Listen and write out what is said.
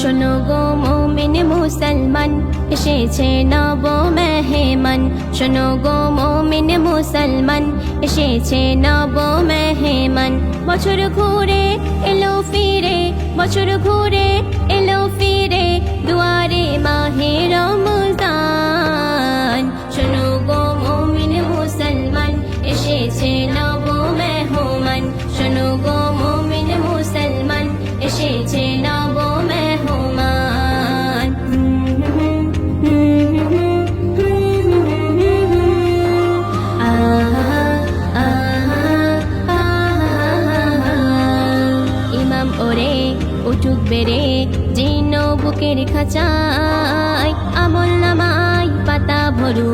শোনো গো মোমিন মুসলমান, এসেছে নব মেহমান। শোনো গো মোমিন মুসলমান, এসেছে নব মেহমান। বছর ঘুরে এলো ফিরে, বছর ঘুরে এলো ফিরে, দুয়ারে মাহে রমজান। শোনো গো মোমিন মুসলমান, এসেছে নব মেহমান। শোনো গো মোমিন মুসলমান, এসেছে করে উচুক বেড়ে জিন বুকের খাঁচায় আমল নামায় পাতা ভরু।